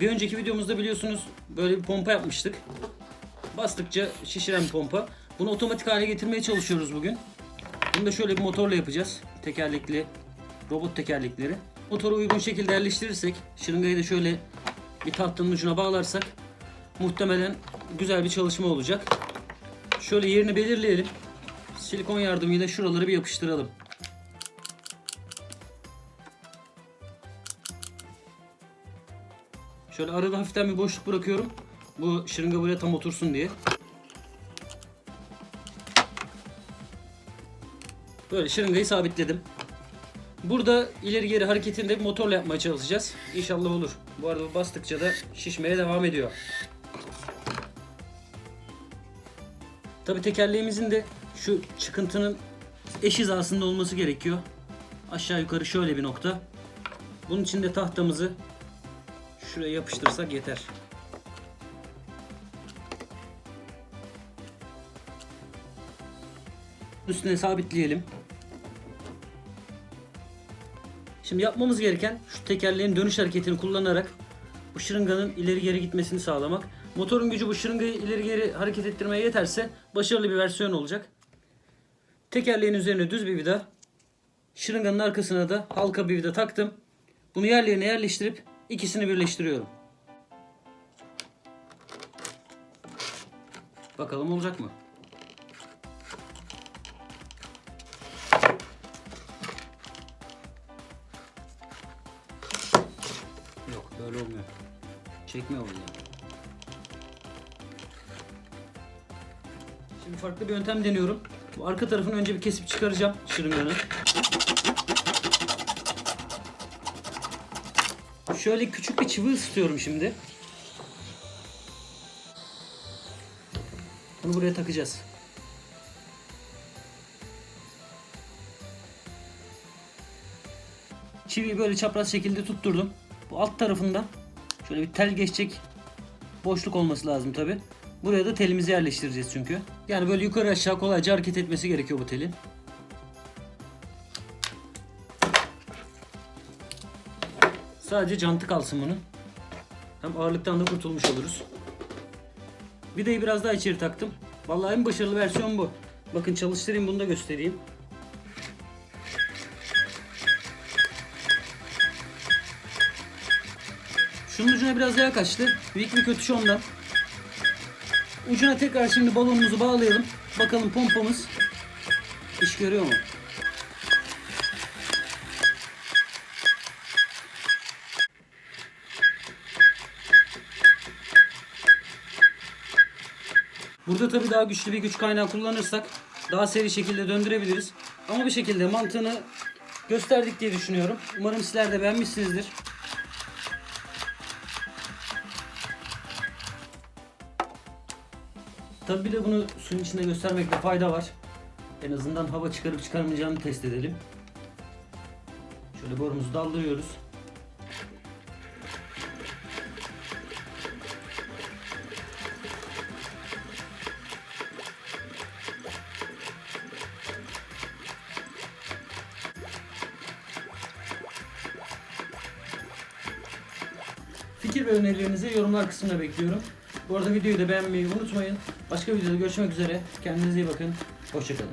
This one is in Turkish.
Bir önceki videomuzda biliyorsunuz böyle bir pompa yapmıştık. Bastıkça şişiren bir pompa. Bunu otomatik hale getirmeye çalışıyoruz bugün. Bunu da şöyle bir motorla yapacağız. Tekerlekli, robot tekerlekleri. Motoru uygun şekilde yerleştirirsek, şırıngayı da şöyle bir tahtanın ucuna bağlarsak muhtemelen güzel bir çalışma olacak. Şöyle yerini belirleyelim. Silikon yardımıyla şuraları bir yapıştıralım. Şöyle arada hafiften bir boşluk bırakıyorum. Bu şırınga buraya tam otursun diye. Böyle şırıngayı sabitledim. Burada ileri geri hareketinde bir motorla yapmaya çalışacağız. İnşallah olur. Bu arada bastıkça da şişmeye devam ediyor. Tabi tekerleğimizin de şu çıkıntının eş hizasında olması gerekiyor. Aşağı yukarı şöyle bir nokta. Bunun için de tahtamızı şuraya yapıştırsak yeter. Üstüne sabitleyelim. Şimdi yapmamız gereken şu tekerleğin dönüş hareketini kullanarak bu şırınganın ileri geri gitmesini sağlamak. Motorun gücü bu şırıngayı ileri geri hareket ettirmeye yeterse başarılı bir versiyon olacak. Tekerleğin üzerine düz bir vida, şırınganın arkasına da halka bir vida taktım. Bunu yerlerine yerleştirip ikisini birleştiriyorum. Bakalım olacak mı? Yok böyle olmuyor. Çekmiyor bunu. Şimdi farklı bir yöntem deniyorum. Bu arka tarafını önce bir kesip çıkaracağım şırınganın. Şöyle küçük bir çivi ısıtıyorum şimdi. Bunu buraya takacağız. Çiviyi böyle çapraz şekilde tutturdum. Bu alt tarafında şöyle bir tel geçecek boşluk olması lazım tabi. Buraya da telimizi yerleştireceğiz çünkü. Yani böyle yukarı aşağı kolayca hareket etmesi gerekiyor bu telin. Sadece cantı kalsın bunun. Hem ağırlıktan da kurtulmuş oluruz. Vidayı biraz daha içeri taktım. Vallahi en başarılı versiyon bu. Bakın çalıştırayım bunu da göstereyim. Şunun ucuna biraz daha kaçtı. Büyük bir kötü ondan. Ucuna tekrar şimdi balonumuzu bağlayalım. Bakalım pompamız iş görüyor mu? Burada tabii daha güçlü bir güç kaynağı kullanırsak daha seri şekilde döndürebiliriz. Ama bir şekilde mantığını gösterdik diye düşünüyorum. Umarım sizler de beğenmişsinizdir. Tabii bir de bunu suyun içinde göstermekte fayda var. En azından hava çıkarıp çıkarmayacağını test edelim. Şöyle borumuzu daldırıyoruz. Fikir ve önerilerinizi yorumlar kısmına bekliyorum. Bu arada videoyu da beğenmeyi unutmayın. Başka videoda görüşmek üzere. Kendinize iyi bakın. Hoşçakalın.